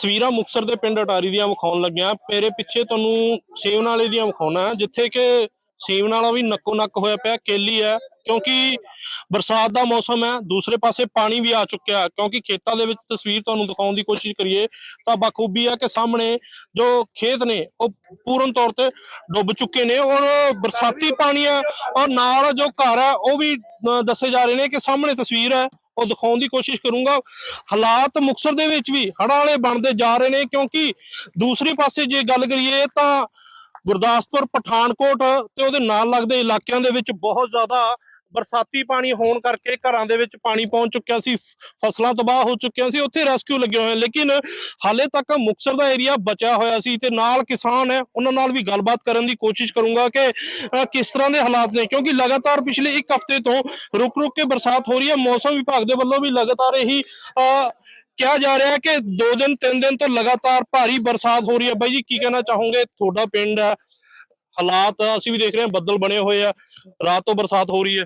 ਤਸਵੀਰਾਂ ਮੁਕਸਰ ਦੇ ਪਿੰਡ ਅਟਾਰੀ ਦੀਆਂ ਵਿਖਾਉਣ ਲੱਗਿਆ ਮੇਰੇ ਪਿੱਛੇ ਤੁਹਾਨੂੰ ਸੇਵ ਨਾਲੇ ਦੀਆਂ ਵਿਖਾਉਣਾ ਜਿੱਥੇ ਕਿ ਸੇਵ ਨਾਲਾ ਵੀ ਨੱਕੋ ਨੱਕ ਹੋਇਆ ਪਿਆ, ਕੇਲੀ ਹੈ, ਕਿਉਂਕਿ ਬਰਸਾਤ ਦਾ ਮੌਸਮ ਹੈ, ਦੂਸਰੇ ਪਾਸੇ ਪਾਣੀ ਵੀ ਆ ਚੁੱਕਿਆ ਕਿਉਂਕਿ ਖੇਤਾਂ ਦੇ ਵਿੱਚ ਤਸਵੀਰ ਤੁਹਾਨੂੰ ਦਿਖਾਉਣ ਦੀ ਕੋਸ਼ਿਸ਼ ਕਰੀਏ ਤਾਂ ਬਖੂਬੀ ਆ ਕਿ ਸਾਹਮਣੇ ਜੋ ਖੇਤ ਨੇ, ਉਹ ਪੂਰਨ ਤੌਰ ਤੇ ਡੁੱਬ ਚੁੱਕੇ ਨੇ। ਔਰ ਬਰਸਾਤੀ ਪਾਣੀ ਹੈ, ਔਰ ਨਾਲ ਜੋ ਘਰ ਹੈ, ਉਹ ਵੀ ਦੱਸੇ ਜਾ ਰਹੇ ਨੇ ਕਿ ਸਾਹਮਣੇ ਤਸਵੀਰ ਹੈ। ਉਹ ਦਿਖਾਉਣ ਦੀ ਕੋਸ਼ਿਸ਼ ਕਰੂੰਗਾ। ਹਾਲਾਤ ਮੁਕਸਰ ਦੇ ਵਿੱਚ ਵੀ ਹੜ੍ਹਾਂ ਵਾਲੇ ਬਣਦੇ ਜਾ ਰਹੇ ਨੇ ਕਿਉਂਕਿ ਦੂਸਰੇ ਪਾਸੇ ਜੇ ਗੱਲ ਕਰੀਏ ਤਾਂ ਗੁਰਦਾਸਪੁਰ, ਪਠਾਨਕੋਟ ਤੇ ਉਹਦੇ ਨਾਲ ਲੱਗਦੇ ਇਲਾਕਿਆਂ ਦੇ ਵਿੱਚ ਬਹੁਤ ਜ਼ਿਆਦਾ ਬਰਸਾਤੀ ਪਾਣੀ ਹੋਣ ਕਰਕੇ ਘਰਾਂ ਦੇ ਵਿੱਚ ਪਾਣੀ ਪਹੁੰਚ ਚੁੱਕਿਆ ਸੀ ਫਸਲਾਂ ਤਬਾਹ ਹੋ ਚੁੱਕੀਆਂ ਸੀ ਉੱਥੇ ਰੈਸਕਿਊ ਲੱਗੇ ਹੋਏ ਲੇਕਿਨ ਹਾਲੇ ਤੱਕ ਮੁਕਸਰ ਦਾ ਏਰੀਆ ਬਚਿਆ ਹੋਇਆ ਸੀ ਤੇ ਨਾਲ ਕਿਸਾਨ ਹੈ ਉਹਨਾਂ ਨਾਲ ਵੀ ਗੱਲਬਾਤ ਕਰਨ ਦੀ ਕੋਸ਼ਿਸ਼ ਕਰੂੰਗਾ ਕਿ ਕਿਸ ਤਰ੍ਹਾਂ ਦੇ ਹਾਲਾਤ ਨੇ ਕਿਉਂਕਿ ਲਗਾਤਾਰ ਪਿਛਲੇ ਇੱਕ ਹਫ਼ਤੇ ਤੋਂ ਰੁਕ ਰੁਕ ਕੇ ਬਰਸਾਤ ਹੋ ਰਹੀ ਹੈ। ਮੌਸਮ ਵਿਭਾਗ ਦੇ ਵੱਲੋਂ ਵੀ ਲਗਾਤਾਰ ਇਹੀ ਅ, ਕਿਹਾ ਜਾ ਰਿਹਾ ਹੈ ਕਿ 2 ਦਿਨ 3 ਦਿਨ ਤੋਂ ਲਗਾਤਾਰ ਭਾਰੀ ਬਰਸਾਤ ਹੋ ਰਹੀ ਹੈ। ਬਾਈ ਜੀ ਕੀ ਕਹਿਣਾ ਚਾਹੋਗੇ? ਤੁਹਾਡਾ ਪਿੰਡ ਹੈ ਹਾਲਾਤ ਅਸੀਂ ਵੀ ਦੇਖ ਰਹੇ ਹਾਂ ਬੱਦਲ ਬਣੇ ਹੋਏ ਆ ਰਾਤ ਤੋਂ ਬਰਸਾਤ ਹੋ ਰਹੀ ਹੈ।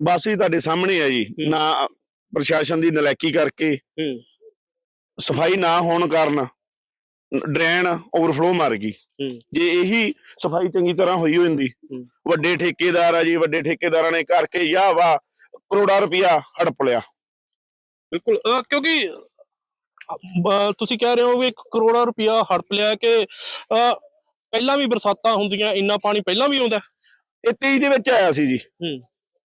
ਬਸ ਹੀ ਤੁਹਾਡੇ ਸਾਹਮਣੇ ਆ ਜੀ। ਨਾ ਪ੍ਰਸ਼ਾਸਨ ਦੀ ਨਲਾਇਕੀ ਕਰਕੇ ਹੂੰ ਸਫ਼ਾਈ ਨਾ ਹੋਣ ਕਾਰਨ ਡਰੇਨ ਓਵਰਫਲੋ ਮਾਰ ਗਈ। ਜੇ ਇਹੀ ਸਫ਼ਾਈ ਚੰਗੀ ਤਰ੍ਹਾਂ ਹੋਈ ਹੁੰਦੀ। ਵੱਡੇ ਠੇਕੇਦਾਰ ਆ ਜੀ ਵੱਡੇ ਠੇਕੇਦਾਰਾਂ ਨੇ ਕਰਕੇ ਯਾ ਵਾ ਕਰੋੜਾਂ ਰੁਪਇਆ ਹੜਪ ਲਿਆ ਬਿਲਕੁਲ ਕਿਉਂਕਿ ਤੁਸੀਂ ਕਹਿ ਰਹੇ ਹੋ ਵੀ 1 ਕਰੋੜਾ ਰੁਪਇਆ ਹੜਪ ਲਿਆ ਕਿ ਪਹਿਲਾਂ ਵੀ ਬਰਸਾਤਾਂ ਹੁੰਦੀਆਂ ਇੰਨਾ ਪਾਣੀ ਪਹਿਲਾਂ ਵੀ ਆਉਂਦਾ ਇਹ 23 ਦੇ ਵਿੱਚ ਆਇਆ ਸੀ ਜੀ ਹੂੰ।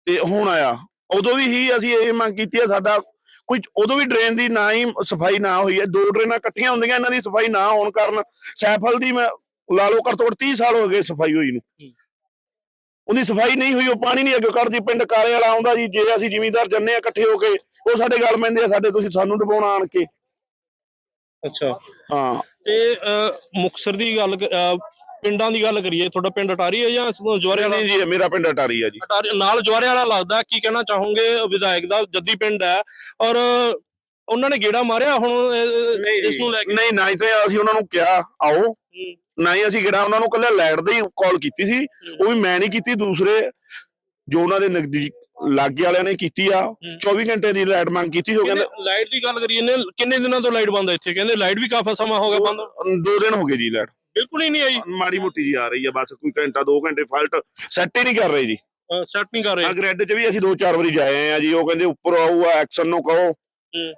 ਤੇ ਹੁਣ ਆਇਆ। ਉਦੋਂ ਵੀ ਹੀ ਅਸੀਂ ਇਹ ਮੰਗ ਕੀਤੀ ਹੈ ਸਾਡਾ ਕੋਈ ਉਦੋਂ ਵੀ ਡਰੇਨ ਦੀ ਨਾ ਹੀ ਸਫ਼ਾਈ ਨਾ ਹੋਈ ਹੈ। ਦੋ ਡਰੇਨਾਂ ਇਕੱਠੀਆਂ ਹੁੰਦੀਆਂ ਇਹਨਾਂ ਦੀ ਸਫ਼ਾਈ ਨਾ ਹੋਣ ਕਾਰਨ ਸੈਫਲ ਦੀ ਮੈਂ ਲਾ ਲਓ ਘੱਟ ਤੋਂ ਘੱਟ 30 ਸਾਲ ਹੋ ਗਏ ਸਫ਼ਾਈ ਹੋਈ ਨੂੰ। ਉਹਦੀ ਸਫ਼ਾਈ ਨਹੀਂ ਹੋਈ ਉਹ ਪਾਣੀ ਨਹੀਂ ਅੱਗੇ ਕੱਢਦੀ ਪਿੰਡ ਕਾਲੇ ਵਾਲਾ ਆਉਂਦਾ ਜੀ ਜੇ ਅਸੀਂ ਜ਼ਿਮੀਂਦਾਰ ਜੰਨੇ ਇਕੱਠੇ ਹੋ ਕੇ ਉਹ ਸਾਡੇ ਗੱਲ ਪੈਂਦੇ ਆ ਸਾਡੇ ਤੁਸੀਂ ਸਾਨੂੰ ਡਬਾਉਣਾ ਆਣ ਕੇ। ਅੱਛਾ। ਹਾਂ। ਤੇ ਅਹ ਮੁਕਤਸਰ ਦੀ ਗੱਲ ਪਿੰਡਾਂ ਦੀ ਗੱਲ ਕਰੀਏ ਤੁਹਾਡਾ ਪਿੰਡ ਅਟਾਰੀ ਹੈ ਜਾਂ ਜਵਾਰੇ ਵਾਲਾ? ਨਹੀਂ ਜੀ ਮੇਰਾ ਪਿੰਡ ਅਟਾਰੀ ਆ ਜੀ। ਅਟਾਰੀ ਨਾਲ ਜਵਾਰੇ ਵਾਲਾ ਲੱਗਦਾ ਕੀ ਕਹਿਣਾ ਚਾਹੋਗੇ? ਵਿਧਾਇਕ ਦਾ ਜੱਦੀ ਪਿੰਡ ਹੈ ਔਰ ਉਹਨਾਂ ਨੇ ਗੇੜਾ ਮਾਰਿਆ ਹੁਣ ਇਸ ਨੂੰ ਲੈ ਕੇ? ਨਹੀਂ ਨਾ ਹੀ ਤੇ ਅਸੀਂ ਉਹਨਾਂ ਨੂੰ ਕਿਹਾ ਆਓ। ਨਾ ਹੀ ਅਸੀਂ ਕਿਹੜਾ ਉਹਨਾਂ ਨੂੰ ਕੱਲੇ ਲਾਈਟ ਦੀ ਕਾਲ ਕੀਤੀ ਸੀ। ਉਹ ਵੀ ਮੈਂ ਨਹੀਂ ਕੀਤੀ ਦੂਸਰੇ ਜੋ ਉਹਨਾਂ ਦੇ ਨਜ਼ਦੀਕ ਲਾਗੇ ਵਾਲਿਆਂ ਨੇ ਕੀਤੀ ਆ 24 ਘੰਟੇ ਦੀ ਲਾਈਟ ਮੰਗ ਕੀਤੀ ਉਹ ਕਹਿੰਦੇ ਲਾਈਟ ਦੀ ਗੱਲ ਕਰੀਏ ਨੇ ਕਿੰਨੇ ਦਿਨਾਂ ਤੋਂ ਲਾਈਟ ਬੰਦ ਹੈ ਇੱਥੇ? ਕਹਿੰਦੇ ਲਾਈਟ ਵੀ ਕਾਫੀ ਸਮਾਂ ਹੋ ਗਿਆ ਬੰਦ। ਦੋ ਦਿਨ ਹੋ ਗਏ ਜੀ ਲਾਈਟ। ਬਿਲਕੁਲ ਹੀ ਨਹੀਂ ਆਈ। ਮਾੜੀ ਮੋਟੀ ਜੀ ਆ ਰਹੀ ਆ ਬਸ ਕੋਈ ਘੰਟਾ ਦੋ ਘੰਟੇ ਫਾਲਟ ਸੈੱਟ ਹੀ ਨਹੀਂ ਕਰ ਰਹੀ ਜੀ। ਸੈੱਟ ਨਹੀਂ ਕਰ ਰਹੇ। ਆ ਗ੍ਰਿਡ 'ਚ ਵੀ ਅਸੀਂ ਦੋ ਚਾਰ ਵਾਰੀ ਜਾਏ ਆ ਜੀ ਉਹ ਕਹਿੰਦੇ ਉੱਪਰ ਆਊਗਾ ਐਕਸ਼ਨ ਨੂੰ ਕਹੋ।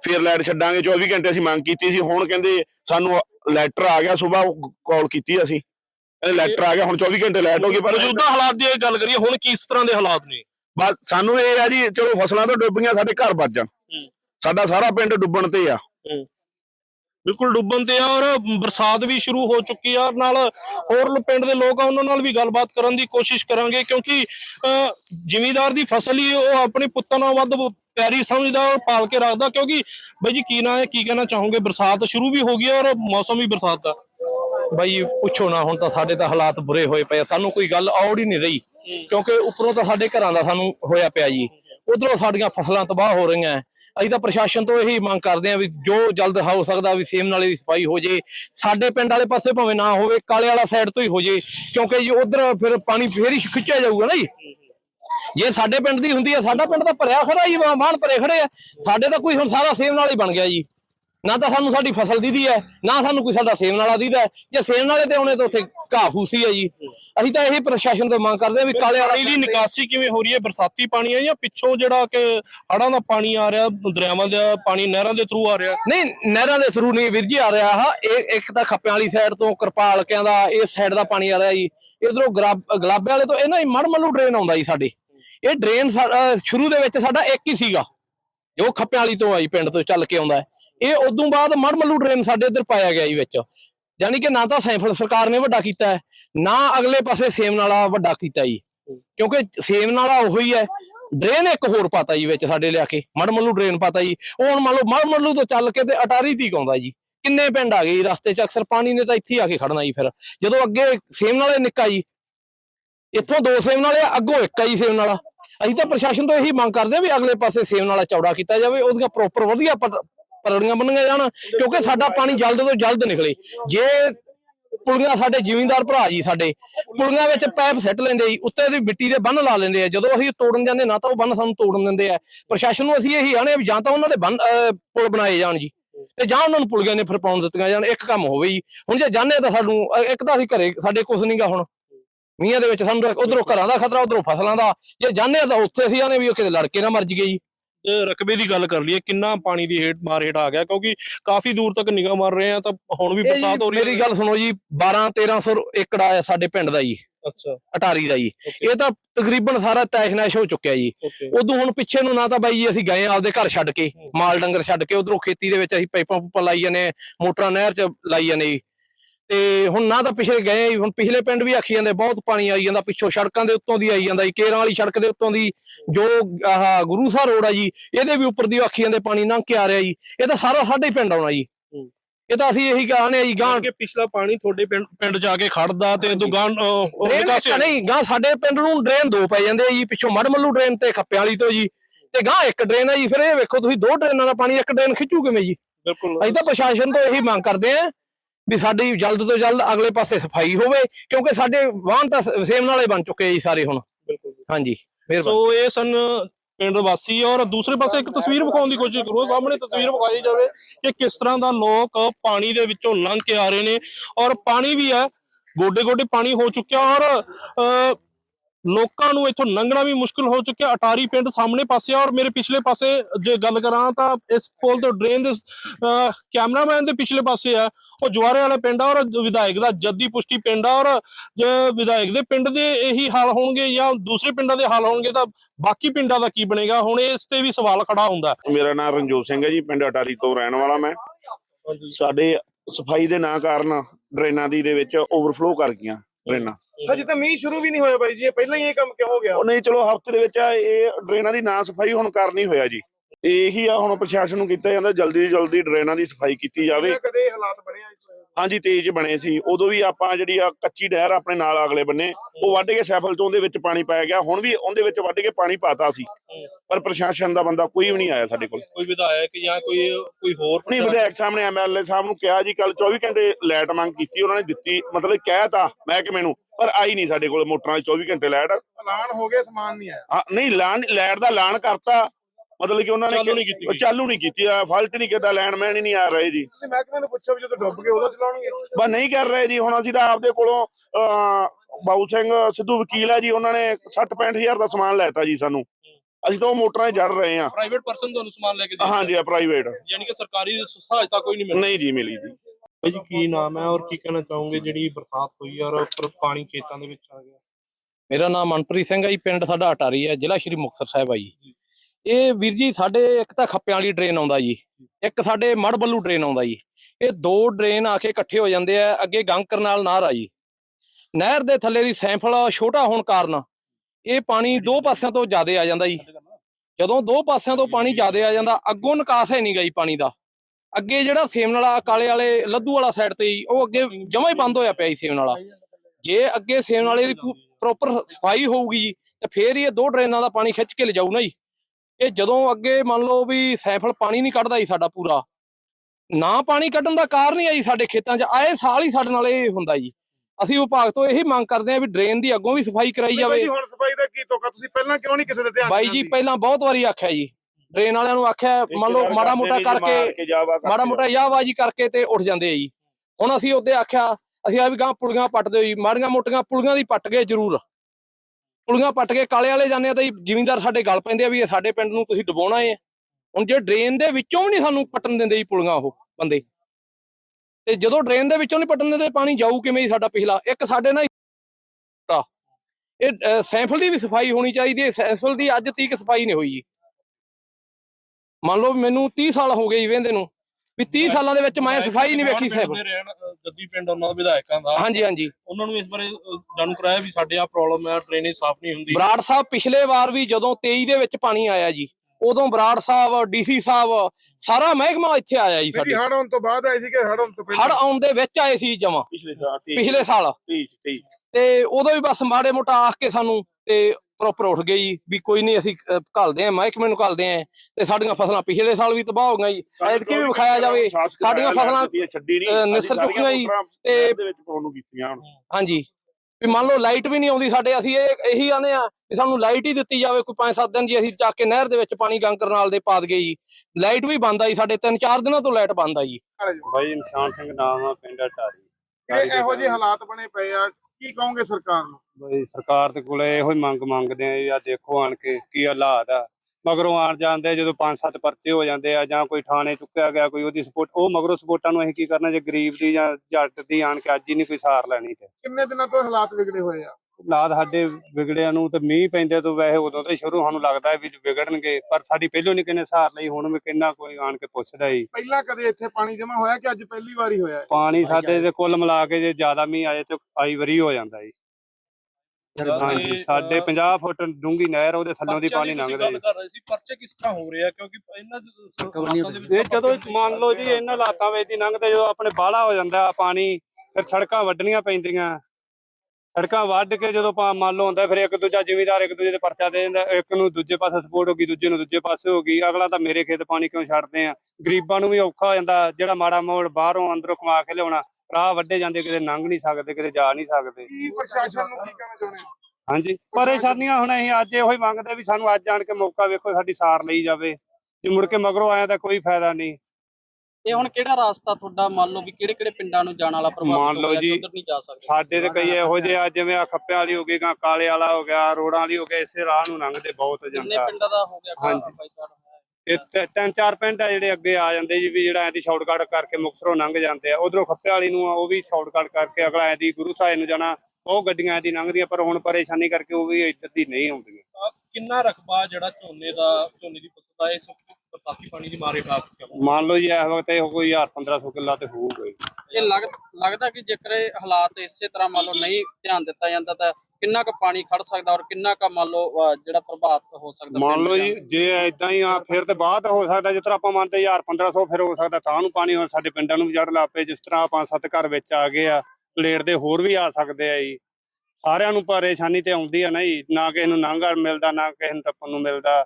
ਫਿਰ ਲਾਈਟ ਛੱਡਾਂਗੇ 24 ਘੰਟੇ ਅਸੀਂ ਮੰਗ ਕੀਤੀ ਸੀ ਹੁਣ ਕਹਿੰਦੇ ਸਾਨੂੰ ਲੈਟਰ ਆ ਗਿਆ ਸਵੇਰ ਕਾਲ ਕੀਤੀ ਅਸੀਂ। ਕਹਿੰਦੇ ਲੈਟਰ ਆ ਗਿਆ ਹੁਣ 24 ਘੰਟੇ ਲਾਈਟ ਹੋ ਗਈ ਪਰ ਮੌਜੂਦਾ ਹਾਲਾਤ ਦੀ ਗੱਲ ਕਰੀਏ ਹੁਣ ਕਿਸ ਤਰ੍ਹਾਂ ਦੇ ਹਾਲਾਤ ਨੇ? ਬਸ ਸਾਨੂੰ ਇਹ ਆ ਜੀ ਚਲੋ ਫਸਲਾਂ ਤਾਂ ਡੁੱਬ ਗਈਆਂ ਸਾਡੇ ਘਰ ਬਚ ਜਾਣ। ਸਾਡਾ ਸਾਰਾ ਪਿੰਡ ਡੁੱਬਣ ਤੇ ਆ। ਬਿਲਕੁਲ ਡੁੱਬਣ ਤੇ ਆ ਔਰ ਬਰਸਾਤ ਵੀ ਸ਼ੁਰੂ ਹੋ ਚੁੱਕੀ ਆ ਨਾਲ ਹੋਰ ਪਿੰਡ ਦੇ ਲੋਕ ਆ ਉਹਨਾਂ ਨਾਲ ਵੀ ਗੱਲਬਾਤ ਕਰਨ ਦੀ ਕੋਸ਼ਿਸ਼ ਕਰਾਂਗੇ ਕਿਉਂਕਿ ਜ਼ਿਮੀਂਦਾਰ ਦੀ ਫਸਲ ਹੀ ਉਹ ਆਪਣੇ ਪੁੱਤਾਂ ਨਾਲੋਂ ਵੱਧ ਪਿਆਰੀ ਸਮਝਦਾ ਔਰ ਪਾਲ ਕੇ ਰੱਖਦਾ ਕਿਉਂਕਿ ਬਾਈ ਜੀ ਕੀ ਨਾ ਹੈ ਕੀ ਕਹਿਣਾ ਚਾਹੋਗੇ ਬਰਸਾਤ ਸ਼ੁਰੂ ਵੀ ਹੋ ਗਈ ਔਰ ਮੌਸਮ ਵੀ ਬਰਸਾਤ ਦਾ ਬਾਈ ਪੁੱਛੋ ਨਾ ਹੁਣ ਤਾਂ ਸਾਡੇ ਤਾਂ ਹਾਲਾਤ ਬੁਰੇ ਹੋਏ ਪਏ ਆ। ਸਾਨੂੰ ਕੋਈ ਗੱਲ ਆਉੜ ਹੀ ਨਹੀਂ ਰਹੀ ਕਿਉਂਕਿ ਉੱਪਰੋਂ ਤਾਂ ਸਾਡੇ ਘਰਾਂ ਦਾ ਸਾਨੂੰ ਹੋਇਆ ਪਿਆ ਜੀ ਉਧਰੋਂ ਸਾਡੀਆਂ ਫਸਲਾਂ ਤਬਾਹ ਹੋ ਰਹੀਆਂ। ਅਸੀਂ ਤਾਂ ਪ੍ਰਸ਼ਾਸਨ ਤੋਂ ਇਹੀ ਮੰਗ ਕਰਦੇ ਹਾਂ ਵੀ ਜੋ ਜਲਦ ਹੋ ਸਕਦਾ ਵੀ ਸੇਮ ਨਾਲੇ ਦੀ ਸਫ਼ਾਈ ਹੋ ਜੇ, ਸਾਡੇ ਪਿੰਡ ਵਾਲੇ ਪਾਸੇ ਭਾਵੇਂ ਨਾ ਹੋਵੇ, ਕਾਲੇ ਵਾਲਾ ਸਾਈਡ ਤੋਂ ਹੀ ਹੋ ਜੇ, ਕਿਉਂਕਿ ਜੀ ਉਧਰ ਫਿਰ ਪਾਣੀ ਫੇਰ ਹੀ ਖਿੱਚਿਆ ਜਾਊਗਾ ਨਾ ਜੀ। ਜੇ ਸਾਡੇ ਪਿੰਡ ਦੀ ਹੁੰਦੀ ਹੈ, ਸਾਡਾ ਪਿੰਡ ਤਾਂ ਭਰਿਆ ਖੜਾ ਜੀ ਮਾਨ ਭਰੇ ਖੜੇ ਆ। ਸਾਡੇ ਤਾਂ ਕੋਈ ਹੁਣ ਸਾਰਾ ਸੇਮ ਨਾਲ ਹੀ ਬਣ ਗਿਆ ਜੀ। ਨਾ ਤਾਂ ਸਾਨੂੰ ਸਾਡੀ ਫਸਲ ਦੀਦੀ ਹੈ, ਨਾ ਸਾਨੂੰ ਕੋਈ ਸਾਡਾ ਸੇਮ ਨਾਲਾ ਦੀਦਾ ਜੇ ਸੇਮ ਨਾਲੇ ਤੇ ਆਉਣੇ ਤਾਂ ਉੱਥੇ ਘਾਹ ਫੂਸੀ ਹੈ ਜੀ। ਅਸੀਂ ਤਾਂ ਇਹੀ ਪ੍ਰਸ਼ਾਸਨ ਤੋਂ ਮੰਗ ਕਰਦੇ ਹਾਂ ਵੀ ਕਾਲੇ ਵਾਲਾ ਪਾਣੀ ਦੀ। ਨਿਕਾਸੀ ਕਿਵੇਂ ਹੋ ਰਹੀ ਹੈ? ਬਰਸਾਤੀ ਪਾਣੀ ਹੈ ਜਾਂ ਪਿੱਛੋਂ ਜਿਹੜਾ ਕਿ ਹੜਾਂ ਦਾ ਪਾਣੀ ਆ ਰਿਹਾ ਦਰਿਆਵਾਂ ਦਾ ਪਾਣੀ ਨਹਿਰਾਂ ਦੇ ਥਰੂ ਆ ਰਿਹਾ? ਨਹੀਂ ਨਹਿਰਾਂ ਦੇ ਥਰੂ ਨਹੀਂ ਵੀਰ ਜੀ ਆ ਰਿਹਾ ਆ ਇਹ ਇੱਕ ਤਾਂ ਖੱਪਿਆਂ ਵਾਲੀ ਸਾਈਡ ਤੋਂ ਕਿਰਪਾਲਕਿਆਂ ਦਾ ਇਸ ਸਾਈਡ ਦਾ ਪਾਣੀ ਆ ਰਿਹਾ ਜੀ। ਇਧਰੋਂ ਗਲਾਬੇ ਵਾਲੇ ਤੋਂ ਇਹਨਾਂ ਹੀ ਮੜਮਲੂ ਡਰੇਨ ਆਉਂਦਾ ਜੀ ਸਾਡੇ। ਇਹ ਡਰੇਨ ਸ਼ੁਰੂ ਦੇ ਵਿੱਚ ਸਾਡਾ ਇੱਕ ਹੀ ਸੀਗਾ। ਜੋ ਖੱਪਿਆਂ ਵਾਲੀ ਤੋਂ ਆਈ ਪਿੰਡ ਤੋਂ ਚੱਲ ਕੇ ਆਉਂਦਾ। ਹੈ। ਇਹ ਉਦੋਂ ਬਾਅਦ ਮੜਮਲੂ ਡਰੇਨ ਸਾਡੇ ਇੱਧਰ ਪਾਇਆ ਗਿਆ ਜੀ ਵਿੱਚ। ਯਾਨੀ ਕਿ ਨਾ ਤਾਂ ਸੈਂਫਲ ਸਰਕਾਰ ਨੇ ਵੱਡਾ ਕੀਤਾ ਹੈ ਨਾ ਅਗਲੇ ਪਾਸੇ ਸੇਮ ਨਾਲਾ ਵੱਡਾ ਕੀਤਾ ਜੀ। ਕਿਉਂਕਿ ਸੇਮ ਨਾਲਾ ਉਹੀ ਹੈ। ਡਰੇਨ ਇੱਕ ਹੋਰ ਪਾਤਾ ਜੀ ਵਿੱਚ ਸਾਡੇ ਲਿਆ ਕੇ। ਮੜਮਲੂ ਡਰੇਨ ਪਾਤਾ ਜੀ। ਉਹ ਹੁਣ ਮੰਨ ਲਓ ਮੜਮਲੂ ਤੋਂ ਚੱਲ ਕੇ ਤੇ ਅਟਾਰੀ ਤੀਕ ਆਉਂਦਾ ਜੀ। ਕਿੰਨੇ ਪਿੰਡ ਆ ਗਏ ਰਸਤੇ 'ਚ ਅਕਸਰ ਪਾਣੀ ਨੇ ਤਾਂ ਇੱਥੇ ਆ ਕੇ ਖੜਨਾ ਜੀ ਫਿਰ। ਜਦੋਂ ਅੱਗੇ ਸੇਮ ਨਾਲੇ ਨਿੱਕਾ ਜੀ। ਇੱਥੋਂ ਦੋ ਸੇਮ ਨਾਲੇ ਆ, ਅੱਗੋਂ ਇੱਕ ਆ ਜੀ ਸੇਮ ਨਾਲਾ। ਅਸੀਂ ਤਾਂ ਪ੍ਰਸ਼ਾਸਨ ਤੋਂ ਇਹੀ ਮੰਗ ਕਰਦੇ ਹਾਂ ਵੀ ਅਗਲੇ ਪਾਸੇ ਸੇਮ ਨਾਲਾ ਚੌੜਾ ਕੀਤਾ ਜਾਵੇ। ਉਹਦੀਆਂ ਪ੍ਰੋਪਰ ਵਧੀਆ ਪ- ਪਰੜੀਆਂ ਬਣੀਆਂ ਜਾਣ। ਕਿਉਂਕਿ ਸਾਡਾ ਪਾਣੀ ਜਲਦ ਤੋਂ ਜਲਦ ਨਿਕਲੇ। ਜੇ ਪੁਲੀਆਂ ਸਾਡੇ ਜ਼ਿਮੀਂਦਾਰ ਭਰਾ ਜੀ ਸਾਡੇ, ਪੁਲੀਆਂ ਵਿੱਚ ਪੈਪ ਸੱਟ ਲੈਂਦੇ ਜੀ, ਉੱਤੇ ਦੀ ਮਿੱਟੀ ਦੇ ਬੰਨ ਲਾ ਲੈਂਦੇ ਆ, ਜਦੋਂ ਅਸੀਂ ਤੋੜਨ ਜਾਂਦੇ ਨਾ ਤਾਂ ਉਹ ਬੰਨ ਸਾਨੂੰ ਤੋੜਨ ਦਿੰਦੇ ਆ। ਪ੍ਰਸ਼ਾਸਨ ਨੂੰ ਅਸੀਂ ਇਹੀ ਆਣੇ ਜਾਂ ਤਾਂ ਉਹਨਾਂ ਦੇ ਬੰਨ, ਅਹ, ਪੁਲ ਬਣਾਏ ਜਾਣ ਜੀ, ਤੇ ਜਾਂ ਉਹਨਾਂ ਨੂੰ ਪੁਲੀਆਂ ਨੇ ਫਿਰ ਪਾਉਣ ਦਿੱਤੀਆਂ ਜਾਣ, ਇੱਕ ਕੰਮ ਹੋਵੇ ਜੀ। ਹੁਣ ਜੇ ਜਾਣੇ ਤਾਂ ਸਾਨੂੰ ਇੱਕ ਤਾਂ ਅਸੀਂ ਘਰੇ, ਸਾਡੇ ਕੁਝ ਨਹੀਂਗਾ ਹੁਣ। ਮੀਆਂ ਦੇ ਵਿੱਚ ਸਾਨੂੰ ਉਧਰੋਂ ਘਰਾਂ ਦਾ ਖਤਰਾ, ਉਧਰੋਂ ਫਸਲਾਂ ਦਾ, ਜੇ ਜਾਣੇ ਤਾਂ ਉੱਥੇ ਅਸੀਂ ਆਨੇ ਵੀ ਉਹ ਕਿਤੇ ਲੜਕੇ ਨਾ ਮਰ ਜੀਏ ਜੀ। ਰਕਬੇ ਦੀ ਗੱਲ ਕਰ ਲਈਏ ਕਿੰਨਾ ਪਾਣੀ ਦੀ ਹੇਠ ਮਾਰ ਹੇਠ ਆ ਗਿਆ ਕਿਉਂਕਿ ਕਾਫੀ ਦੂਰ ਤੱਕ ਨਿਗਾਹ ਮਾਰ ਰਹੇ ਆ ਤਾਂ ਹੁਣ ਵੀ ਬਰਸਾਤ ਹੋ ਰਹੀ ਹੈ। ਮੇਰੀ ਗੱਲ ਸੁਣੋ ਜੀ 12 1300 ਏਕੜ ਆ ਸਾਡੇ ਪਿੰਡ ਦਾ ਜੀ ਅੱਛਾ। ਅਟਾਰੀ ਦਾ ਜੀ. ਇਹ ਤਾਂ ਤਕਰੀਬਨ ਸਾਰਾ ਤੈਸ਼ਨਾਸ਼ ਹੋ ਚੁੱਕਿਆ ਜੀ। ਉਦੋਂ ਹੁਣ ਪਿੱਛੇ ਨੂੰ ਨਾ ਤਾਂ ਬਾਈ ਜੀ ਅਸੀਂ ਗਏ ਆਪਦੇ ਘਰ ਛੱਡ ਕੇ ਮਾਲ ਡੰਗਰ ਛੱਡ ਕੇ ਉਧਰੋਂ ਖੇਤੀ ਦੇ ਵਿੱਚ ਅਸੀਂ ਪਾਈਪਾਂ ਪੂਪਾਂ ਲਾਈ ਜਾਂਦੇ ਮੋਟਰਾਂ ਨਹਿਰ 'ਚ ਲਾਈ ਜਾਂਦੇ ਜੀ। ਤੇ ਹੁਣ ਨਾ ਤਾਂ ਪਿਛਲੇ ਗਏ ਹੁਣ ਪਿਛਲੇ ਪਿੰਡ ਵੀ ਆਖੀ ਜਾਂਦੇ ਬਹੁਤ ਪਾਣੀ ਆਈ ਜਾਂਦਾ ਪਿੱਛੋਂ ਸੜਕਾਂ ਦੇ ਉੱਤੋਂ ਦੀ ਆਈ ਜਾਂਦਾ ਜੀ ਕੇਰਾਂ ਵਾਲੀ ਸੜਕ ਦੇ ਉੱਤੋਂ ਦੀ ਜੋ ਆਹ ਗੁਰੂਸਾ ਰੋਡ ਆ ਜੀ ਇਹਦੇ ਵੀ ਉੱਪਰ ਦੀ ਆਖੀ ਜਾਂਦੇ ਪਾਣੀ ਲੰਘ ਕੇ ਆ ਰਿਹਾ ਜੀ ਇਹ ਤਾਂ ਸਾਰਾ ਸਾਡੇ ਪਿੰਡ ਆਉਣਾ ਜੀ। ਇਹ ਤਾਂ ਅਸੀਂ ਇਹੀ ਕਹਾਣੇ ਆ ਜੀ ਗਾਂ ਕਿ ਪਿਛਲਾ ਪਾਣੀ ਤੁਹਾਡੇ ਪਿੰਡ ਪਿੰਡ ਜਾ ਕੇ ਖੜਦਾ ਤੇ ਡਰੇਨ ਵਿਕਾਸ ਇੱਕ ਨਹੀਂ ਗਾਂ ਸਾਡੇ ਪਿੰਡ ਨੂੰ ਡਰੇਨ ਦੋ ਪੈ ਜਾਂਦੇ ਆ ਜੀ ਪਿੱਛੋਂ ਮੜ ਮੱਲੂ ਡਰੇਨ ਤੇ ਖੱਪਿਆਂ ਵਾਲੀ ਤੋਂ ਜੀ ਤੇ ਗਾਂ ਇੱਕ ਡਰੇਨ ਆ ਜੀ ਫਿਰ ਇਹ ਵੇਖੋ ਤੁਸੀਂ ਦੋ ਡਰੇਨਾਂ ਦਾ ਪਾਣੀ ਇੱਕ ਡਰੇਨ ਖਿੱਚੂ ਕਿਵੇਂ ਜੀ? ਬਿਲਕੁਲ। ਅਸੀਂ ਤਾਂ ਪ੍ਰਸ਼ਾਸਨ ਤੋਂ ਇਹੀ ਮੰਗ ਕਰਦੇ ਆਂ ਵੀ ਸਾਡੀ ਜਲਦ ਤੋਂ ਜਲਦ ਅਗਲੇ ਪਾਸੇ ਸਫ਼ਾਈ ਹੋਵੇ ਕਿਉਂਕਿ ਸਾਡੇ ਵਾਹਨ ਤਾਂ ਸੇਮ ਨਾਲੇ ਬਣ ਚੁੱਕੇ ਆ ਜੀ ਸਾਰੇ ਹੁਣ। ਹਾਂਜੀ ਸੋ ਇਹ ਸਨ ਪਿੰਡ ਵਾਸੀ ਔਰ ਦੂਸਰੇ ਪਾਸੇ ਇੱਕ ਤਸਵੀਰ ਵਿਖਾਉਣ ਦੀ ਕੋਸ਼ਿਸ਼ ਕਰੋ ਸਾਹਮਣੇ ਤਸਵੀਰ ਵਿਖਾਈ ਜਾਵੇ ਕਿ ਕਿਸ ਤਰ੍ਹਾਂ ਦਾ ਲੋਕ ਪਾਣੀ ਦੇ ਵਿੱਚੋਂ ਲੰਘ ਕੇ ਆ ਰਹੇ ਨੇ ਔਰ ਪਾਣੀ ਵੀ ਹੈ ਗੋਡੇ ਗੋਡੇ ਪਾਣੀ ਹੋ ਚੁੱਕਿਆ ਔਰ ਲੋਕਾਂ ਨੂੰ ਇੱਥੋਂ ਲੰਘਣਾ ਵੀ ਮੁਸ਼ਕਲ ਹੋ ਚੁੱਕਿਆ। ਅਟਾਰੀ ਪਿੰਡ ਸਾਹਮਣੇ ਪਾਸੇ ਆ ਔਰ ਮੇਰੇ ਪਿਛਲੇ ਪਾਸੇ ਜੇ ਗੱਲ ਕਰਾਂ ਤਾਂ ਇਸ ਪੁਲ ਤੋਂ ਡਰੇਨ ਦੇ ਕੈਮਰਾਮੈਨ ਦੇ ਪਿਛਲੇ ਪਾਸੇ ਆ। ਉਹ ਜਵਾਰੇ ਵਾਲਾ ਪਿੰਡ ਆ ਔਰ ਵਿਧਾਇਕ ਦਾ ਜੱਦੀ ਪੁਸ਼ਟੀ ਪਿੰਡ ਆ ਔਰ ਜੇ ਵਿਧਾਇਕ ਦੇ ਪਿੰਡ ਦੇ ਇਹੀ ਹਾਲ ਹੋਣਗੇ ਜਾਂ ਦੂਸਰੇ ਪਿੰਡਾਂ ਦੇ ਹਾਲ ਹੋਣਗੇ ਤਾਂ ਬਾਕੀ ਪਿੰਡਾਂ ਦਾ ਕੀ ਬਣੇਗਾ? ਹੁਣ ਇਸ ਤੇ ਵੀ ਸਵਾਲ ਖੜਾ ਹੁੰਦਾ। ਮੇਰਾ ਨਾਮ ਰਣਜੋਤ ਸਿੰਘ ਹੈ ਜੀ ਪਿੰਡ ਅਟਾਰੀ ਤੋਂ ਰਹਿਣ ਵਾਲਾ ਮੈਂ। ਸਾਡੇ ਸਫ਼ਾਈ ਦੇ ਨਾਂ ਕਾਰਨ ਡਰੇਨਾਂ ਦੀ ਦੇ ਵਿੱਚ ਓਵਰਫਲੋ ਕਰ ਗਈਆਂ। ਡਰੇਨਾਂ ਹਜੇ ਤਾਂ ਮੀਂਹ ਸ਼ੁਰੂ ਵੀ ਨਹੀਂ ਹੋਇਆ ਬਾਈ ਜੀ ਇਹ ਪਹਿਲਾਂ ਹੀ ਇਹ ਕੰਮ ਕਿਉਂ ਹੋ ਗਿਆ? ਉਹ ਨਹੀਂ ਚਲੋ ਹਫ਼ਤੇ ਦੇ ਵਿੱਚ ਇਹ ਡਰੇਨਾਂ ਦੀ ਨਾ ਸਫ਼ਾਈ ਹੁਣ ਕਰਨੀ ਹੋਇਆ ਜੀ। ਇਹੀ ਆ ਹੁਣ ਪ੍ਰਸ਼ਾਸਨ ਨੂੰ ਕੀਤਾ ਜਾਂਦਾ ਜਲਦੀ ਤੋਂ ਜਲਦੀ ਡਰੇਨਾਂ ਦੀ ਸਫ਼ਾਈ ਕੀਤੀ ਜਾਵੇ। ਕਦੇ ਇਹ ਹਾਲਾਤ ਬਣੇ ਆ ਇਸ- ਹਾਂਜੀ ਤੇਜ਼ ਬਣੇ ਸੀ। ਉਦੋਂ ਵੀ ਆਪਾਂ ਜਿਹੜੀ ਆ ਕੱਚੀ ਨਹਿਰ ਆਪਣੇ ਨਾਲ ਅਗਲੇ ਬੰਨੇ ਉਹ ਵੱਢ ਕੇ ਸੈਫਲ ਤੋਂ ਉਹਦੇ ਵਿੱਚ ਪਾਣੀ ਪਾਇਆ ਗਿਆ। ਹੁਣ ਵੀ ਉਹਦੇ ਵਿੱਚ ਵੱਢ ਕੇ ਪਾਣੀ ਪਾਤਾ ਸੀ। ਪਰ ਪ੍ਰਸ਼ਾਸਨ ਦਾ ਬੰਦਾ ਕੋਈ ਵੀ ਨਹੀਂ ਆਇਆ ਸਾਡੇ ਕੋਲ। ਕੋਈ ਵਿਧਾਇਕ ਜਾਂ ਕੋਈ ਕੋਈ ਹੋਰ ਨਹੀਂ ਵਿਧਾਇਕ ਸਾਹਮਣੇ ਐਮਐਲਏ ਸਾਹਿਬ ਨੂੰ ਕਿਹਾ ਜੀ ਕੱਲ 24 ਘੰਟੇ ਲਾਈਟ ਮੰਗ ਕੀਤੀ ਉਹਨਾਂ ਨੇ ਦਿੱਤੀ। ਮਤਲਬ ਕਹਿਤਾ ਮਹਿਕਮੇ ਨੂੰ ਪਰ ਆਈ ਨਹੀਂ ਸਾਡੇ ਕੋਲ ਮੋਟਰਾਂ ਦੀ 24 ਘੰਟੇ ਲਾਈਟ। ਐਲਾਨ ਹੋ ਗਿਆ ਸਮਾਨ ਨਹੀਂ ਆਇਆ। ਹਾਂ, ਨਹੀਂ ਲਾਣ ਲਾਈਟ ਦਾ ਐਲਾਨ ਕਰਤਾ। ਮਤਲਬ ਕਿ ਉਹਨਾਂ ਨੇ ਚਾਲੂ ਨਹੀਂ ਕੀਤੀ। ਚਾਲੂ ਨਹੀਂ ਕੀਤੀ ਫਾਲਟ ਨਹੀਂ ਕੀਤਾ ਲੈਂਡਮੈਨ ਹੀ ਨਹੀਂ ਆ ਰਹੇ ਜੀ। ਤੁਸੀਂ ਮਹਿਕਮੇ ਨੂੰ ਪੁੱਛੋ ਵੀ ਜਦੋਂ ਡੁੱਬ ਗਏ ਉਦੋਂ ਚਲਾਉਣਗੇ? ਬਸ ਨਹੀਂ ਕਰ ਰਹੇ ਜੀ ਹੁਣ ਅਸੀਂ ਤਾਂ ਆਪਦੇ ਕੋਲੋਂ ਬਾਬੂ ਸਿੰਘ ਸਿੱਧੂ ਵਕੀਲ ਆ ਜੀ ਉਹਨਾਂ ਨੇ 60 ਹਜ਼ਾਰ ਦਾ ਸਮਾਨ ਲੈਤਾ ਜੀ ਸਾਨੂੰ। ਅਸੀਂ ਤਾਂ ਉਹ ਮੋਟਰਾਂ 'ਚ ਜੜ ਰਹੇ ਆ ਪ੍ਰਾਈਵੇਟ ਪਰਸਨ ਤੁਹਾਨੂੰ ਸਮਾਨ ਲੈ ਕੇ ਦੇ ਹਾਂਜੀ ਆ ਪ੍ਰਾਈਵੇਟ ਯਾਨੀ ਕਿ ਸਰਕਾਰੀ ਸਹਾਇਤਾ ਕੋਈ ਨਹੀਂ ਮਿਲਦੀ ਨਹੀਂ ਜੀ ਮਿਲੀ ਜੀ। ਭਾਈ ਜੀ ਕੀ ਨਾਮ ਹੈ ਔਰ ਕੀ ਕਹਿਣਾ ਚਾਹੋਗੇ ਜਿਹੜੀ ਬਰਸਾਤ ਹੋਈ ਔਰ ਉੱਪਰ ਪਾਣੀ ਖੇਤਾਂ ਦੇ ਵਿੱਚ ਆ ਗਿਆ? ਮੇਰਾ ਨਾਮ ਮਨਪ੍ਰੀਤ ਸਿੰਘ ਹੈ ਜੀ ਪਿੰਡ ਸਾਡਾ ਅਟਾਰੀ ਹੈ ਜ਼ਿਲ੍ਹਾ ਸ਼੍ਰੀ ਮੁਕਤਸਰ ਸਾਹਿਬ ਆ ਜੀ। ਇਹ ਵੀਰ ਜੀ, ਸਾਡੇ ਇੱਕ ਤਾਂ ਖੱਪਿਆਂ ਵਾਲੀ ਡਰੇਨ ਆਉਂਦਾ ਜੀ। ਇੱਕ ਸਾਡੇ ਮੜਬੱਲੂ ਡਰੇਨ ਆਉਂਦਾ ਜੀ। ਇਹ ਦੋ ਡਰੇਨ ਆ ਕੇ ਇਕੱਠੇ ਹੋ ਜਾਂਦੇ ਆ, ਅੱਗੇ ਗੰਕਰ ਨਾਲ ਨਹਿਰ ਆ ਜੀ। ਨਹਿਰ ਦੇ ਥੱਲੇ ਦੀ ਸੈਂਫਲ ਛੋਟਾ ਹੋਣ ਕਾਰਨ ਇਹ ਪਾਣੀ ਦੋ ਪਾਸਿਆਂ ਤੋਂ ਜ਼ਿਆਦਾ ਆ ਜਾਂਦਾ ਜੀ। ਜਦੋਂ ਦੋ ਪਾਸਿਆਂ ਤੋਂ ਪਾਣੀ ਜ਼ਿਆਦਾ ਆ ਜਾਂਦਾ, ਅੱਗੋਂ ਨਿਕਾਸ ਹੈ ਨਹੀਂ ਗਈ ਪਾਣੀ ਦਾ। ਅੱਗੇ ਜਿਹੜਾ ਸੇਮ ਵਾਲਾ ਕਾਲੇ ਵਾਲੇ ਲੱਦੂ ਵਾਲਾ ਸਾਈਡ ਤੇ ਜੀ, ਉਹ ਅੱਗੇ ਜਮਾ ਹੀ ਬੰਦ ਹੋਇਆ ਪਿਆ ਜੀ ਸੇਮ ਵਾਲਾ। ਜੇ ਅੱਗੇ ਸੇਮ ਵਾਲੇ ਦੀ ਪ੍ਰੋਪਰ ਸਫ਼ਾਈ ਹੋਊਗੀ ਜੀ, ਤੇ ਫੇਰ ਹੀ ਇਹ ਦੋ ਡਰੇਨਾਂ ਦਾ ਪਾਣੀ ਖਿੱਚ ਕੇ ਲਿਜਾਊ ਨਾ ਜੀ। ਇਹ ਜਦੋਂ ਅੱਗੇ ਮੰਨ ਲਓ ਵੀ ਸੈਂਫਲ ਪਾਣੀ ਨਹੀਂ ਕੱਢਦਾ ਜੀ ਸਾਡਾ ਪੂਰਾ ਨਾ ਪਾਣੀ ਕੱਢਣ ਦਾ ਕਾਰਨ ਹੀ ਆ ਜੀ ਸਾਡੇ ਖੇਤਾਂ 'ਚ ਆਏ ਸਾਲ ਹੀ ਸਾਡੇ ਨਾਲ ਇਹ ਹੁੰਦਾ ਜੀ। ਅਸੀਂ ਵਿਭਾਗ ਤੋਂ ਇਹੀ ਮੰਗ ਕਰਦੇ ਹਾਂ ਵੀ ਡਰੇਨ ਦੀ ਅੱਗੋਂ ਵੀ ਸਫ਼ਾਈ ਕਰਾਈ ਜਾਵੇ ਜੀ ਹੁਣ ਸਫ਼ਾਈ ਦਾ ਕੀ ਤੋਕਾ ਤੁਸੀਂ ਪਹਿਲਾਂ ਕਿਉਂ ਨਹੀਂ ਕਿਸੇ ਦੇ ਧਿਆਨ ਬਾਈ ਜੀ? ਪਹਿਲਾਂ ਬਹੁਤ ਵਾਰੀ ਆਖਿਆ ਜੀ। ਡਰੇਨ ਵਾਲਿਆਂ ਨੂੰ ਆਖਿਆ ਮੰਨ ਲਓ ਮਾੜਾ ਮੋਟਾ ਕਰਕੇ ਮਾੜਾ ਮੋਟਾ ਯਾਹਬਾਜੀ ਕਰਕੇ ਤੇ ਉੱਠ ਜਾਂਦੇ ਆ ਜੀ। ਹੁਣ ਅਸੀਂ ਉਹਦੇ ਆਖਿਆ ਅਸੀਂ ਆ ਵੀ ਗਾਂ ਪੁਲੀਆਂ ਪੱਟ ਦਿਓ ਜੀ ਮਾੜੀਆਂ ਮੋਟੀਆਂ ਪੁਲੀਆਂ ਦੀ ਪੱਟ ਗਏ ਜ਼ਰੂਰ। ਪੁਲੀਆਂ ਪੱਟ ਕੇ ਕਾਲੇ ਵਾਲੇ ਜਾਂਦੇ ਆ ਤਾਂ ਜੀ ਜ਼ਿਮੀਂਦਾਰ ਸਾਡੇ ਗੱਲ ਪੈਂਦੇ ਆ ਵੀ ਇਹ ਸਾਡੇ ਪਿੰਡ ਨੂੰ ਤੁਸੀਂ ਡੁਬਾਉਣਾ ਏ। ਹੁਣ ਜੇ ਡਰੇਨ ਦੇ ਵਿੱਚੋਂ ਵੀ ਨਹੀਂ ਸਾਨੂੰ ਪੱਟਣ ਦਿੰਦੇ ਜੀ ਪੁਲੀਆਂ ਉਹ ਬੰਦੇ। ਤੇ ਜਦੋਂ ਡਰੇਨ ਦੇ ਵਿੱਚੋਂ ਨਹੀਂ ਪੱਟਣ ਦਿੰਦੇ ਪਾਣੀ ਜਾਊ ਕਿਵੇਂ ਜੀ ਸਾਡਾ ਪਿਛਲਾ? ਇੱਕ ਸਾਡੇ ਨਾਲ ਇਹ ਸੈਂਫਲ ਦੀ ਵੀ ਸਫ਼ਾਈ ਹੋਣੀ ਚਾਹੀਦੀ ਹੈ ਸੈਂਫਲ ਦੀ ਅੱਜ ਤੀਕ ਸਫ਼ਾਈ ਨਹੀਂ ਹੋਈ ਜੀ। ਮੰਨ ਲਓ ਮੈਨੂੰ 30 ਸਾਲ ਹੋ ਗਏ ਜੀ ਵੇਂਦੇ ਨੂੰ। ਵੀ 30 ਸਾਲਾਂ ਦੇ ਵਿੱਚ ਮੈਂ ਸਫ਼ਾਈ ਨਹੀਂ ਵੇਖੀ ਅ, ਜੱਦੀ ਪਿੰਡ ਉਹਨਾਂ ਦੇ ਵਿਧਾਇਕਾਂ ਦਾ। ਹਾਂਜੀ ਹਾਂਜੀ। ਉਹਨਾਂ ਨੂੰ ਇਸ ਬਾਰੇ ਜਾਣੂ ਕਰਾਇਆ ਵੀ ਸਾਡੇ ਆ ਪ੍ਰੋਬਲਮ ਹੈ ਡਰੇਨੇਜ ਸਾਫ਼ ਨਹੀਂ ਹੁੰਦੀ। ਬਰਾੜ ਸਾਹਿਬ ਪਿਛਲੇ ਵਾਰ ਵੀ ਜਦੋਂ 23 ਦੇ ਵਿੱਚ ਪਾਣੀ ਆਇਆ ਜੀ ਉਦੋਂ ਬਰਾੜ ਸਾਹਿਬ ਡੀਸੀ ਸਾਹਿਬ ਸਾਰਾ ਮਹਿਕਮਾ ਇੱਥੇ ਆਇਆ ਜੀ ਸਾਡੇ। ਹੜ ਆਉਣ ਤੋਂ ਬਾਅਦ ਆਏ ਸੀ ਕਿ ਹੜ ਆਉਣ ਤੋਂ ਹੜ ਪਹਿਲਾਂ ਆਉਣ ਦੇ ਵਿੱਚ ਆਏ ਸੀ ਜਮਾ। ਪਿਛਲੇ ਸਾਲ ਪਿਛਲੇ ਸਾਲ। 23 23 ਤੇ ਉਦੋਂ ਵੀ ਬਸ ਮਾੜੇ ਮੋਟਾ ਆਖ ਕੇ ਸਾਨੂੰ ਤੇ ਪ੍ਰੋਪਰ ਉੱਠ ਗਏ ਜੀ ਵੀ ਕੋਈ ਨਹੀਂ ਅਸੀਂ ਘੱਲਦੇ ਆਂ ਮਹਿਕਮੇ ਨੂੰ ਘੱਲਦੇ ਆਂ ਤੇ ਸਾਡੀਆਂ ਫਸਲਾਂ ਪਿਛਲੇ ਸਾਲ ਵੀ ਤਬਾਹ ਹੋ ਗਈਆਂ ਜੀ। ਐਤਕੀ ਵੀ ਵਿਖਾਇਆ ਜਾਵੇ ਸਾਡੀਆਂ ਫਸਲਾਂ ਨਿਸਰ ਚੁੱਕੀਆਂ ਜੀ, ਤੇ- ਦੇ ਵਿੱਚ ਪਾਉਣ ਨੂੰ ਕੀਤੀਆਂ ਹੁਣ। ਹਾਂਜੀ ਵੀ ਮੰਨ ਲਓ ਲਾਈਟ ਵੀ ਨਹੀਂ ਆਉਂਦੀ ਸਾਡੇ ਅਸੀਂ ਇਹ ਇਹੀ ਆਨੇ ਆ ਕਿ ਸਾਨੂੰ ਲਾਈਟ ਹੀ ਦਿੱਤੀ ਜਾਵੇ ਕੋਈ 5-7 ਦਿਨ ਜੀ ਅਸੀਂ ਚੱਕ ਕੇ ਨਹਿਰ ਦੇ ਵਿੱਚ ਪਾਣੀ ਗੰਕਰ ਨਾਲ ਦੇ ਪਾ ਦਈਏ ਜੀ। ਲਾਈਟ ਵੀ ਬੰਦ ਆਈ ਸਾਡੇ 3-4 ਦਿਨਾਂ ਤੋਂ ਲਾਈਟ ਬੰਦ ਆਈ ਬਾਈ ਨਿਸ਼ਾਨ ਸਿੰਘ ਨਾਮ ਆ ਪਿੰਡ ਟਾਰੀ ਇਹ ਇਹੋ ਜਿਹੇ ਹਾਲਾਤ ਬਣੇ ਪਏ ਆ ਕੀ ਕਹੋਗੇ ਸਰਕਾਰ ਨੂੰ? ਬਈ ਸਰਕਾਰ ਦੇ ਕੋਲੇ ਇਹੋ ਹੀ ਮੰਗ ਮੰਗਦੇ ਆ ਆ ਦੇਖੋ ਆਣ ਕੇ ਕੀ ਹਾਲਾਤ ਆ। ਮਗਰੋਂ ਆਣ ਜਾਂਦੇ ਜਦੋਂ ਪੰਜ ਸੱਤ ਪਰਚੇ ਹੋ ਜਾਂਦੇ ਆ ਜਾਂ ਕੋਈ ਥਾਣੇ ਚੁੱਕਿਆ ਗਿਆ ਕੋਈ ਉਹਦੀ ਸਪੋਰਟ ਉਹ ਮਗਰੋਂ ਸਪੋਰਟਾਂ ਨੂੰ ਅਸੀਂ ਕੀ ਕਰਨਾ ਜੇ ਗਰੀਬ ਦੀ ਜਾਂ ਜੱਟ ਦੀ ਆਣ ਕੇ ਅੱਜ ਹੀ ਨਹੀਂ ਕੋਈ ਸਾਰ ਲੈਣੀ ਤੇ। ਕਿੰਨੇ ਦਿਨਾਂ ਤੋਂ ਹਾਲਾਤ ਵਿਗੜੇ ਹੋਏ ਆ? ਹਾਲਾਤ ਸਾਡੇ ਵਿਗੜਿਆਂ ਨੂੰ ਤੇ ਮੀਂਹ ਪੈਂਦੇ ਤੋਂ ਵੈਸੇ ਉਦੋਂ ਤੋਂ ਸ਼ੁਰੂ ਸਾਨੂੰ ਲੱਗਦਾ ਹੈ ਵੀ ਵਿਗੜਨਗੇ ਪਰ ਸਾਡੀ ਪਹਿਲੋਂ ਨਹੀਂ ਕਿਨੇ ਸਾਰ ਲਈ ਹੁਣ ਵੀ ਕਿੰਨਾ ਕੋਈ ਆਣ ਕੇ ਪੁੱਛਦਾ ਹੀ ਪਹਿਲਾਂ ਕਦੇ ਇੱਥੇ ਪਾਣੀ ਜਮਾ ਹੋਇਆ ਕਿ ਅੱਜ ਪਹਿਲੀ ਵਾਰੀ ਹੋਇਆ? ਹੈ? ਪਾਣੀ ਸਾਡੇ ਦੇ ਕੁੱਲ ਮਿਲਾ ਕੇ ਜੇ ਜ਼ਿਆਦਾ ਮੀਂਹ ਆਏ ਤੇ ਆਈ ਵਾਰੀ ਹੋ ਜਾਂਦਾ ਜੀ। ਹਾਂਜੀ ਸਾਡੇ 50 ਫੁੱਟ ਡੂੰਗੀ ਨਹਿਰ ਉਹਦੇ ਥੱਲੋਂ ਦੀ ਪਾਣੀ ਲੰਘਦਾ ਜੀ। ਸੀ ਪਰਚੇ ਕਿਸ ਤਰ੍ਹਾਂ ਹੋ ਰਹੇ ਕਿਉਂਕਿ ਇਹਨਾਂ ਦੇ ਇਹ ਜਦੋਂ ਮੰਨ ਲਓ ਜੀ ਇਹਨਾਂ ਹਾਲਾਤਾਂ ਵਿੱਚ ਦੀ ਲੰਘਦੇ ਜਦੋਂ ਆਪਣੇ ਬਾਹਲਾ ਹੋ ਜਾਂਦਾ ਪਾਣੀ ਫਿਰ ਸੜਕਾਂ ਵੱਢਣੀਆਂ ਪੈਂਦੀਆਂ। ਸੜਕਾਂ ਵੱਢ ਕੇ ਜਦੋਂ ਪਾ ਮੰਨ ਲਓ ਹੁੰਦਾ ਫਿਰ ਇੱਕ ਦੂਜਾ ਜ਼ਿਮੀਦਾਰ ਇੱਕ ਦੂਜੇ ਦੇ ਪਰਚਾ ਦੇ ਦਿੰਦਾ ਇੱਕ ਨੂੰ ਦੂਜੇ ਪਾਸੇ ਸਪੋਰਟ ਹੋ ਗਈ ਦੂਜੇ ਨੂੰ ਦੂਜੇ ਪਾਸੇ ਹੋ ਗਈ ਅਗਲਾ ਤਾਂ ਮੇਰੇ ਖੇਤ ਪਾਣੀ ਕਿਉਂ ਛੱਡਦੇ ਆ? ਗਰੀਬਾਂ ਨੂੰ ਵੀ ਔਖਾ ਹੋ ਜਾਂਦਾ ਜਿਹੜਾ ਮਾੜਾ ਮੋੜ ਬਾਹਰੋਂ ਅੰਦਰੋਂ ਕਮਾ ਕੇ ਲਿਆਉਣਾ ਰਾਹ ਵੱਡੇ ਜਾਂਦੇ ਕਿਤੇ ਲੰਘ ਨਹੀਂ ਸਕਦੇ ਕਿਤੇ ਜਾ ਨਹੀਂ ਸਕਦੇ। ਕੀ ਪ੍ਰਸ਼ਾਸਨ ਨੂੰ ਕੀ ਕਹਿਣਾ ਚਾਹੁੰਦੇ ਹੋ? ਹਾਂਜੀ ਪਰੇਸ਼ਾਨੀਆਂ ਹੁਣ ਅਸੀਂ ਅੱਜ ਇਹੋ ਹੀ ਮੰਗਦੇ ਵੀ ਸਾਨੂੰ ਅੱਜ ਆਣ ਕੇ ਮੌਕਾ ਵੇਖੋ ਸਾਡੀ ਸਾਰ ਲਈ ਜਾਵੇ। ਜੇ ਮੁੜ ਕੇ ਮਗਰੋਂ ਆਇਆ ਤਾਂ ਕੋਈ ਫਾਇਦਾ ਨਹੀਂ। ਇਹ ਹੁਣ ਕਿਹੜਾ ਰਾਸਤਾ ਤੁਹਾਡਾ? ਮੰਨ ਲਓ ਵੀ ਕਿਹੜੇ ਕਿਹੜੇ ਪਿੰਡਾਂ ਨੂੰ ਜਾਣ ਵਾਲਾ ਮੰਨ ਲਓ ਜੀ, ਉੱਧਰ ਨਹੀਂ ਜਾ ਸਕਦੇ। ਸਾਡੇ ਤੇ ਕਈ ਇਹੋ ਜਿਹੇ ਆ ਜਿਵੇਂ ਆ ਖੱਪਿਆਂ ਵਾਲੀ ਹੋ ਗਈ ਗਾਂ ਕਾਲੇ ਵਾਲਾ ਹੋ ਗਿਆ ਰੋੜਾਂ ਵਾਲੀ ਹੋ ਗਿਆ ਇਸੇ ਰਾਹ ਨੂੰ ਲੰਘਦੇ ਬਹੁਤ ਕਿੰਨੇ ਜਨਤਾ। ਪਿੰਡਾਂ ਦਾ ਹੋ ਗਿਆ ਹਾਂਜੀ। ਬਾਈਕਾਟ ਹੋਇਆ ਇਹ ਤ- ਤਿੰਨ ਚਾਰ ਪਿੰਡ ਆ ਜਿਹੜੇ ਅੱਗੇ ਆ ਜਾਂਦੇ ਜੀ ਵੀ ਜਿਹੜਾ ਐਦੀ ਸ਼ਾਰਟਕਟ ਕਰਕੇ ਮੁਕਤਸਰੋਂ ਲੰਘ ਜਾਂਦੇ ਆ। ਉਧਰੋਂ ਖੱਪੇ ਵਾਲੀ ਨੂੰ ਆ ਉਹ ਵੀ ਸ਼ਾਰਟਕਟ ਕਰਕੇ ਅਗਲਾ ਐਦੀ ਗੁਰੂ ਸਾਹਿਬ ਨੂੰ ਜਾਣਾ ਉਹ ਗੱਡੀਆਂ ਐਦੀ ਲੰਘਦੀਆਂ ਪਰ ਹੁਣ ਪਰੇਸ਼ਾਨੀ ਕਰਕੇ ਉਹ ਵੀ ਇੱਧਰ ਦੀ ਨਹੀਂ ਆਉਂਦੀਆਂ। ਕਿੰਨਾ ਰਕਬਾ ਜਿਹੜਾ ਝੋਨੇ ਦਾ ਝੋਨੇ ਦੀ ਫਸਲ ਦਾ ਇਸ ਬਰਸਾਤੀ ਪਾਣੀ ਦੀ ਮਾਰੇ ਵਾ? ਮੰਨ ਲਓ ਜੀ ਇਸ ਵਕਤ ਇਹ ਕੋਈ 1000 1500 ਕਿੱਲਾ ਤੇ ਹੋਊਗਾ ਹੀ। ਇਹ ਲੱਗ ਲੱਗਦਾ ਕਿ ਜੇਕਰ ਇਹ ਹਾਲਾਤ ਇਸੇ ਤਰ੍ਹਾਂ ਮੰਨ ਲਓ ਨਹੀਂ ਧਿਆਨ ਦਿੱਤਾ ਜਾਂਦਾ ਤਾਂ ਕਿੰਨਾ ਕੁ ਪਾਣੀ ਖੜ ਸਕਦਾ ਔਰ ਕਿੰਨਾ ਕੁ ਮੰਨ ਲਓ ਅਹ, ਜਿਹੜਾ ਪ੍ਰਭਾਵਿਤ ਹੋ ਸਕਦਾ ਮੰਨ ਲਓ ਜਾਂ- ਜੀ ਇਦਾਂ ਹੀ ਆ ਫਿਰ ਤੇ ਬਾਅਦ ਹੋ ਸਕਦਾ ਜਿਸ ਤਰ੍ਹਾਂ ਆਪਾਂ ਮੰਨਦੇ 1000 1500 ਫਿਰ ਹੋ ਸਕਦਾ ਤਾਂ ਨੂੰ ਪਾਣੀ ਹੁਣ ਸਾਡੇ ਪਿੰਡਾਂ ਨੂੰ ਵੀ ਜੜ ਲਾਪੇ ਜਿਸ ਤਰ੍ਹਾਂ ਪੰਜ ਸੱਤ ਘਰ ਵਿੱਚ ਆ ਗਏ ਆ ਪਲੇਟ ਦੇ ਹੋਰ ਵੀ ਆ ਸਕਦੇ ਆ ਜੀ ਸਾਰਿਆਂ ਨੂੰ ਪਰੇਸ਼ਾਨੀ ਤੇ ਆਉਂਦੀ ਆ ਨਾ ਜੀ ਨਾ ਕਿਸੇ ਨੂੰ ਨਾਂਗਾ ਮਿਲਦਾ ਨਾ ਕਿਸੇ ਨੂੰ ਟੱਪਣ ਨੂੰ ਮਿਲਦਾ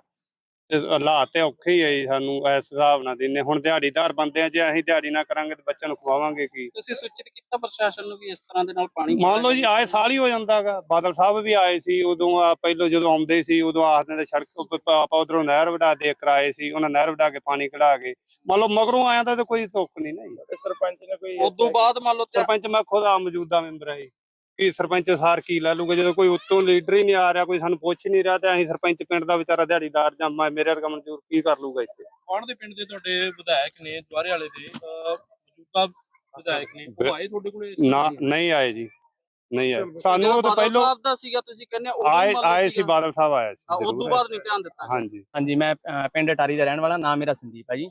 ਤੇ ਹਾਲਾਤ ਤੇ ਔਖੇ ਹੀ ਆ ਜੀ ਸਾਨੂੰ ਇਸ ਹਿਸਾਬ ਨਾਲ ਦਿੰਨੇ ਹੁਣ ਦਿਹਾੜੀਦਾਰ ਬੰਦੇ ਆ ਜੇ ਅਸੀਂ ਦਿਹਾੜੀ ਨਾ ਕਰਾਂਗੇ ਤੇ ਬੱਚਿਆਂ ਨੂੰ ਖਵਾਵਾਂਗੇ ਕੀ? ਤੁਸੀਂ ਸੂਚਿਤ ਕੀਤਾ ਪ੍ਰਸ਼ਾਸਨ ਨੂੰ ਵੀ ਇਸ ਤਰ੍ਹਾਂ ਦੇ ਨਾਲ ਪਾਣੀ ਮੰਨ ਲਓ ਜੀ ਆਏ ਸਾਲ ਹੀ ਹੋ ਜਾਂਦਾਗਾ ਬਾਦਲ ਸਾਹਿਬ ਵੀ ਆਏ ਸੀ ਉਦੋਂ ਆ ਪਹਿਲੋਂ ਜਦੋਂ ਆਉਂਦੇ ਸੀ ਉਦੋਂ ਆਖਦੇ ਨੇ ਸੜਕ ਆਪਾਂ ਉਧਰੋਂ ਨਹਿਰ ਵਡਾ ਦੇ ਕਰਾਏ ਸੀ ਉਹਨਾਂ ਨਹਿਰ ਵਡਾ ਕੇ ਪਾਣੀ ਕਢਾ ਕੇ। ਮੰਨ ਲਓ ਮਗਰੋਂ ਆਇਆ ਤਾਂ ਕੋਈ ਤੁੱਕ ਨਹੀਂ ਨਾ ਜੀ। ਸਰਪੰਚ ਨੇ ਕੋਈ ਉਦੋਂ ਬਾਅਦ ਮੰਨ ਲਓ ਸਰਪੰਚ ਮੈਂ ਖੁਦ ਆ ਮੌਜੂਦਾ ਮੈਂਬਰ ਹਾਂ ਜੀ। ਕੀ ਸਰਪੰਚ ਸਾਰ ਕੀ ਲੈ ਲੂਗਾ? ਜਦੋਂ ਕੋਈ ਉੱਤੋਂ ਲੀਡਰ ਹੀ ਨਹੀਂ ਆ ਰਿਹਾ ਕੋਈ ਸਾਨੂੰ ਪੁੱਛ ਨਹੀਂ ਰਿਹਾ ਤੇ ਅਸੀਂ ਸਰਪੰਚ ਪਿੰਡ ਦਾ ਵਿਚਾਰਾ ਦਿਹਾੜੀਦਾਰ ਜਾਂ ਮੈਂ- ਮੇਰੇ ਵਰਗਾ ਮਨਜ਼ੂਰ ਕੀ ਕਰ ਲੂਗਾ ਇੱਥੇ? ਕੌਣ ਦੇ ਪਿੰਡ ਦੇ ਤੁਹਾਡੇ ਵਿਧਾਇਕ ਨੇ? ਦੁਆਰੇ ਵਾਲੇ ਦੇ ਅਹ, ਮੌਜੂਦਾ ਵਿਧਾਇਕ ਨੇ? ਉਹ ਆਏ ਤੁਹਾਡੇ ਕੋਲੇ? ਨਾ ਨਹੀਂ ਆਏ ਜੀ। ਨਹੀਂ ਆਏ ਸਾਨੂੰ ਉਹ ਤਾਂ ਪਹਿਲੋਂ ਸਾਹਿਬ ਦਾ ਸੀਗਾ ਤੁਸੀਂ ਕਹਿੰਦੇ ਆਏ ਆਏ ਸੀ। ਬਾਦਲ ਸਾਹਿਬ ਆਏ ਸੀ ਉਦੋਂ ਜ਼ਰੂਰ ਬਾਅਦ ਨਹੀਂ ਧਿਆਨ ਦਿੱਤਾ। ਹਾਂਜੀ। ਹਾਂਜੀ ਮੈਂ ਪਿੰਡ ਟਾਰੀ ਦਾ ਰਹਿਣ ਵਾਲਾ ਨਾਮ ਮੇਰਾ ਸੰਦੀਪ ਹੈ ਜੀ।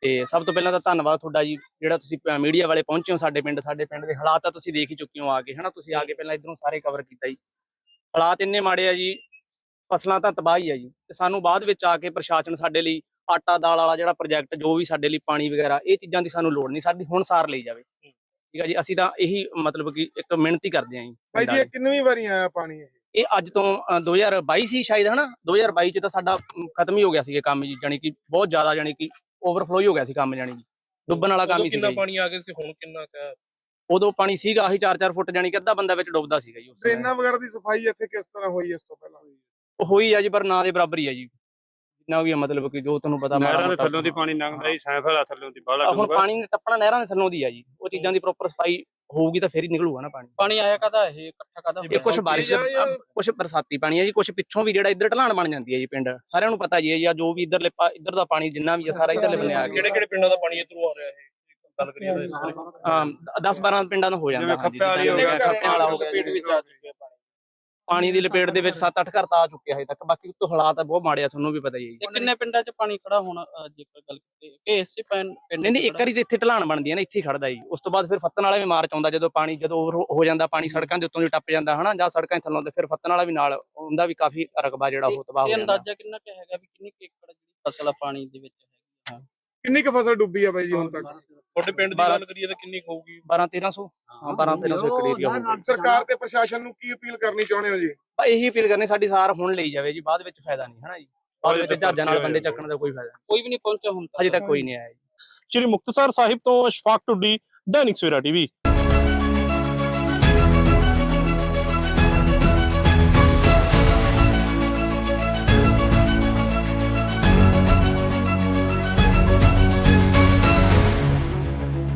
ਤੇ ਸਭ ਤੋਂ ਪਹਿਲਾਂ ਤਾਂ ਧੰਨਵਾਦ ਤੁਹਾਡਾ ਜੀ ਜਿਹੜਾ ਤੁਸੀਂ ਮੀਡੀਆ ਵਾਲੇ ਪਹੁੰਚੇ ਹੋ ਸਾਡੇ ਪਿੰਡ ਸਾਡੇ ਪਿੰਡ ਦੇ ਹਾਲਾਤ ਤਾਂ ਤੁਸੀਂ ਦੇਖ ਹੀ ਚੁੱਕੇ ਹੋ ਆ ਕੇ ਹਨਾ? ਤੁਸੀਂ ਆ ਕੇ ਪਹਿਲਾਂ ਇਧਰੋਂ ਸਾਰੇ ਕਵਰ ਕੀਤਾ ਜੀ। ਹਾਲਾਤ ਇੰਨੇ ਮਾੜੇ ਆ ਜੀ ਫਸਲਾਂ ਤਾਂ ਤਬਾਹੀ ਆ ਜੀ। ਤੇ ਸਾਨੂੰ ਬਾਅਦ ਵਿੱਚ ਆ ਕੇ ਪ੍ਰਸ਼ਾਸਨ ਸਾਡੇ ਲਈ ਆਟਾ ਦਾਲ ਵਾਲਾ ਜਿਹੜਾ ਪ੍ਰੋਜੈਕਟ ਜੋ ਵੀ ਸਾਡੇ ਲਈ ਪਾਣੀ ਵਗੈਰਾ ਇਹ ਚੀਜ਼ਾਂ ਦੀ ਸਾਨੂੰ ਲੋੜ ਨਹੀਂ ਸਾਡੀ ਹੁਣ ਸਾਰ ਲਈ ਜਾਵੇ। ਠੀਕ ਆ ਜੀ ਅਸੀਂ ਤਾਂ ਇਹੀ ਮਤਲਬ ਕਿ ਇੱਕ ਮਿਹਨਤੀ ਕਰਦੇ ਆਂ ਜੀ ਭਾਈ ਜੀ ਇਹ। ਕਿੰਨਵੀਂ ਵਾਰੀ ਆਇਆ ਪਾਣੀ ਇਹ ਇਹ ਅੱਜ ਤੋਂ ਅ, 2022 ਸੀ ਸ਼ਾਇਦ ਹਨਾ 2022 ਚ ਤਾਂ ਸਾਡਾ ਅਮ, ਖਤਮ ਹੀ ਹੋ ਗਿਆ ਸੀ ਇਹ ਕੰਮ ਜੀ ਜਾਨੀ ਕਿ ਬਹੁਤ ਜ਼ਿਆਦਾ ਜਾਨੀ ਕਿ ਓਵਰਫਲੋ ਹੀ ਹੋ ਗਿਆ ਸੀ ਕੰਮ ਜਾਨੀ ਕਿ ਡੁੱਬਣ ਵਾਲਾ ਕੰਮ ਉਦੋਂ ਹੀ ਕਿੰਨਾ ਸੀਗਾ ਜੀ। ਪਾਣੀ ਆ ਗਿਆ ਸੀ ਹੁਣ ਕਿੰਨਾ ਕੁ ਹੈ ਉਦੋਂ ਪਾਣੀ ਸੀਗਾ ਆਹੀ 4-4 ਫੁੱਟ ਜਾਨੀ ਕਿ ਅੱਧਾ ਬੰਦਾ ਵਿੱਚ ਡੁੱਬਦਾ ਸੀਗਾ ਜੀ ਉਸ ਸਮੇਂ। ਡਰੇਨਾਂ ਵਗੈਰਾ ਦੀ ਸਫ਼ਾਈ ਇੱਥੇ ਕਿਸ ਤਰ੍ਹਾਂ ਹੋਈ ਇਸ ਤੋਂ ਪਹਿਲਾਂ ਉਹ ਹੋਈ ਆ ਜੀ ਪਰ ਨਾ ਦੇ ਬਰਾਬਰ ਹੀ ਆ ਜੀ ਜਿੰਨਾ ਵੀ ਆ ਮਤਲਬ ਕਿ ਜੋ ਤੁਹਾਨੂੰ ਪਤਾ ਨਹਿਰਾਂ ਦੇ ਥੱਲੋਂ ਦੀ ਪਾਣੀ ਲੰਘਦਾ ਜੀ ਸੈਂਫਲ ਥੱਲੋਂ ਦੀ ਬਾਹਲਾ ਹੁਣ ਡੂੰਘਾ। ਪਾਣੀ ਟੱਪਣਾ ਨਹਿਰਾਂ ਦੇ ਥੱਲੋਂ ਦੀ ਆ ਜੀ। ਉਹ ਚੀਜ਼ਾਂ ਦੀ ਪ੍ਰੋਪਰ ਸਫ਼ਾਈ ਹੋਊਗੀ ਤਾਂ ਫੇਰ ਹੀ ਨਿਕਲੂਗਾ ਨਾ ਪਾਣੀ। ਪਾਣੀ ਆਇਆ ਕਦਾ ਇਹ? ਇਕੱਠਾ ਕਦਾ ਇਹ ਕੁਝ ਬਾਰਿਸ਼ ਜਾਂ ਕੁਝ ਬਰਸਾਤੀ ਪਾਣੀ ਹੈ ਜੀ ਕੁਝ ਪਿੱਛੋਂ ਵੀ ਜਿਹੜਾ ਇੱਧਰ ਢਲਾਣ ਬਣ ਜਾਂਦੀ ਹੈ ਜੀ ਪਿੰਡ। ਸਾਰਿਆਂ ਨੂੰ ਪਤਾ ਜੀ ਹੈ ਜਾਂ ਜੋ ਵੀ ਇੱਧਰਲੇ ਇੱਧਰ ਦਾ ਪਾਣੀ ਜਿੰਨਾ ਵੀ ਹੈ ਸਾਰਾ ਇੱਧਰਲੇ ਬੰਨੇ ਆ ਗਿਆ। ਕਿਹੜੇ ਕਿਹੜੇ ਪਿੰਡਾਂ ਦਾ ਪਾਣੀ ਇਧਰੋਂ ਆ ਰਿਹਾ ਇਹ? ਗੱਲ ਕਰੀਏ ਤਾਂ ਇਸ ਬਾਰੇ। 10 12 ਪਿੰਡਾਂ ਦਾ ਹੋ ਜਾਂਦਾ ਹੋ ਗਿਆ, ਖੱਪੇ ਵਾਲਾ ਹੋ ਗਿਆ ਪੇਟ ਵਿੱਚ ਆ ਪਾਣੀ ਦੀ ਲਪੇਟ ਦੇ ਵਿੱਚ 7-8 ਘਰ ਤਾਂ ਆ ਚੁੱਕੇ ਹਜੇ ਤੱਕ ਬਾਕੀ ਉੱਤੋਂ ਹਾਲਾਤ ਤਾਂ ਬਹੁਤ ਮਾੜੇ ਆ ਤੁਹਾਨੂੰ ਵੀ ਪਤਾ ਹੀ ਹੈ ਜੀ। ਤੇ ਕਿੰਨੇ ਪਿੰਡਾਂ 'ਚ ਪਾਣੀ ਖੜਾ ਹੋਣਾ ਜੇਕਰ ਗੱਲ ਕਰੀਏ ਕਿ ਇਸੇ ਪਿੰਡ ਪਿੰਡ ਨਹੀਂ ਨਹੀਂ 'ਚ ਇੱਕ ਵਾਰੀ ਤੇ ਇੱਥੇ ਢਲਾਣ ਬਣਦੀ ਹੈ ਨਾ ਇੱਥੇ ਹੀ ਖੜਦਾ ਜੀ। ਉਸ ਤੋਂ ਬਾਅਦ ਫਿਰ ਫੱਤਣ ਵਾਲਾ ਵੀ ਮਾਰਚ ਆਉਂਦਾ ਜਦੋਂ ਪਾਣੀ ਜਦੋਂ ਓਵਰ ਹੋ ਜਾਂਦਾ ਪਾਣੀ ਸੜਕਾਂ ਦੇ ਉੱਤੋਂ ਦੀ ਟੱਪ ਜਾਂਦਾ ਹਨਾ ਜਾਂ ਸੜਕਾਂ ਦੇ ਥੱਲੋਂ ਤੇ ਫਿਰ ਫੱਤਣ ਵਾਲਾ ਵੀ ਨਾਲ ਉਹਦਾ ਵੀ ਕਾਫੀ ਰਕਬਾ ਜਿਹੜਾ ਉਹ ਤਬਾਹ ਹੋ ਇਹ ਜਾਂਦਾ। ਅੰਦਾਜ਼ਾ ਕਿੰਨਾ ਕੁ ਹੈਗਾ ਵੀ ਕਿੰਨੀ ਕੁ ਏਕੜ ਜਿਹੜੀ ਫਸਲ ਆ ਪਾਣੀ ਦੇ ਵਿੱਚ ਹੈਗੀ ਕਿੰਨੀ ਕੁ ਫਸਲ ਡੁੱਬੀ ਆ ਬਾਈ ਜੀ ਹੁਣ ਤੱਕ? ਤੁਹਾਡੇ ਪਿੰਡ ਦੀ ਬਾਰਾਂ- ਗੱਲ ਕਰੀਏ ਤਾਂ ਕਿੰਨੀ ਕੁ ਹੋਊਗੀ? 12 1300 ਹਾਂ 12 1300 ਏਕੜ ਏਰੀਆ ਸਰਕਾਰ ਤੇ ਪ੍ਰਸ਼ਾਸਨ ਨੂੰ ਕੀ ਅਪੀਲ ਕਰਨੀ ਚਾਹੁੰਦੇ ਹੋ ਜੀ? ਬਸ ਇਹੀ ਅਪੀਲ ਕਰਨੀ ਸਾਡੀ ਸਾਰ ਹੁਣ ਲਈ ਜਾਵੇ ਜੀ ਬਾਅਦ ਵਿੱਚ ਫਾਇਦਾ ਨਹੀਂ ਹਨਾ ਜੀ? ਬਾਅਦ ਵਿੱਚ ਜਹਾਜ਼ਾਂ ਨਾਲ ਬੰਦੇ ਚੱਕਣ ਦਾ ਕੋਈ ਫਾਇਦਾ ਕੋਈ ਵੀ ਨਹੀਂ ਪਹੁੰਚਿਆ ਹੁਣ ਤੱਕ। ਹਜੇ ਤੱਕ ਕੋਈ ਨਹੀਂ ਆਇਆ ਜੀ। ਸ਼੍ਰੀ ਮੁਕਤਸਰ ਸਾਹਿਬ ਤੋਂ ਅਸ਼ਫਾਕ ਟੁੱਡੀ ਦੈਨਿਕ ਸਵੇਰਾ ਟੀਵੀ।